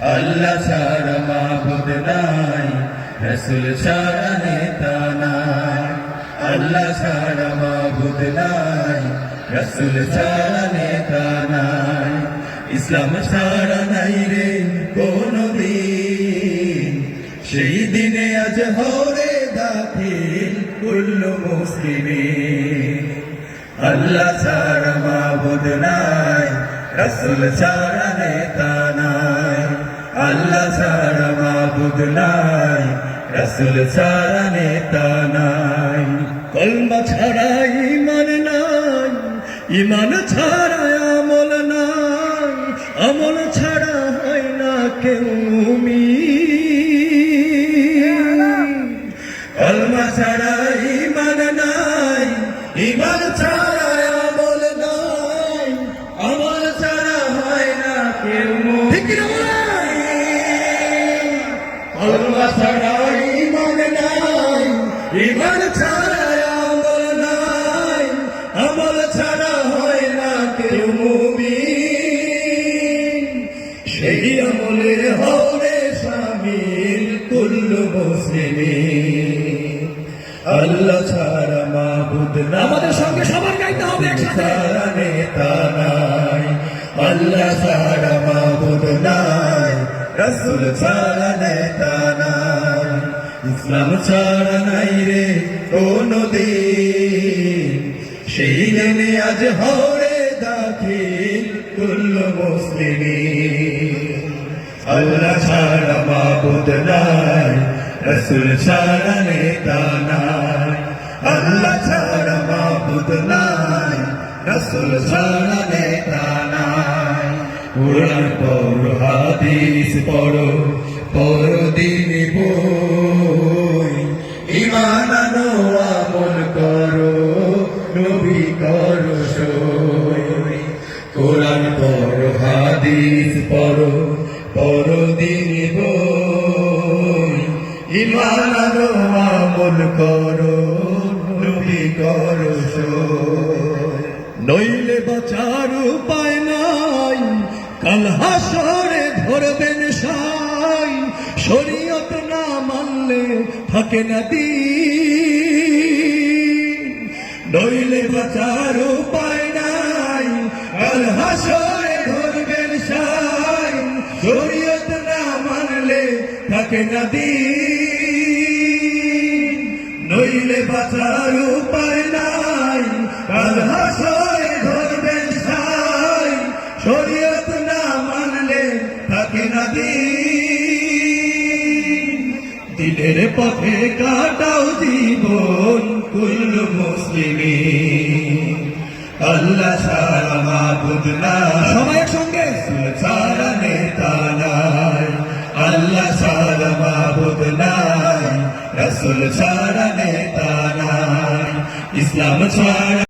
আল্লাহ ছাড়া মাবুদ নাই, রসুল ছাড়া নেতা নাই। আল্লাহ ছাড়া মাবুদ নাই, রসুল ছাড়া নেতা নাই। ইসলাম ছাড়া নাই রে কোনো দিন। সেই দিনে আজ হরে দাখিল কুল্লু মুসলিমিন আল্লাহ ছাড়া মাবুদ নাই, রসুল ছাড়া নেতা আল্লাহ ছাড়া মাবুদ নাই, রসুল ছাড়া নেতা নাই কলমা ছাড়া ইমান নাই ইমান ছাড়া আমল নাই, আমল ছাড়া হয় না কেউ মুমিন। কলমা ছাড়া ইমান নাই ইমান ছাড়া আমল নাই, আমল ছাড়া হয় না কেউ কলমা ছাড়া ইমান নাই হয় না কেউ মুমিন সেই আমলের হরে শামিল কুল্লু মুসলিমিন আল্লাহ ছাড়া মাবুদ না আমাদের সঙ্গে সবার গাইতে হবে একসাথে। নেতা নাই, আল্লাহ ছাড়া নাই রসুল ছাড়া নেতা নাই ইসলাম ছাড়া নাই রে কোনো দিন সেই দিনে আজ হরে দাখিল কুল্লু মুসলিমিন। আল্লাহ ছাড়া মাবুদ নাই, রসুল ছাড়া নেতা নাই। আল্লাহ ছাড়া মাবুদ নাই, রসুল ছাড়া নেতা কোরআন পড়ো হাদিস পড়ো পড়ো দিন ইমান আনো আমল করো নবী করো সই কোরআন পড়ো হাদিস পড়ো পড়ো দিন ইমান আনো আমল করো নবী করো সই নইলে বাঁচার উপায় কাল হাসরে ধরবেন সাই শরীয়ত না মানলে থাকে না দিন। নইলে বাঁচার উপায় নাই। কাল হাসরে ধরবেন সাই শরীয়ত না মানলে থাকে না দিন। নইলে বাঁচার উপায় নাই। কাল দিলের পথে কাটাও জীবন কুল্লু মুসলিমি। আল্লাহ ছাড়া মাবুদ নাই। সবাই রসুল ছাড়া নেতা নাই। আল্লাহ ছাড়া মাবুদ নাই। রসুল ছাড়া নেতা নাই। ইসলাম ছাড়া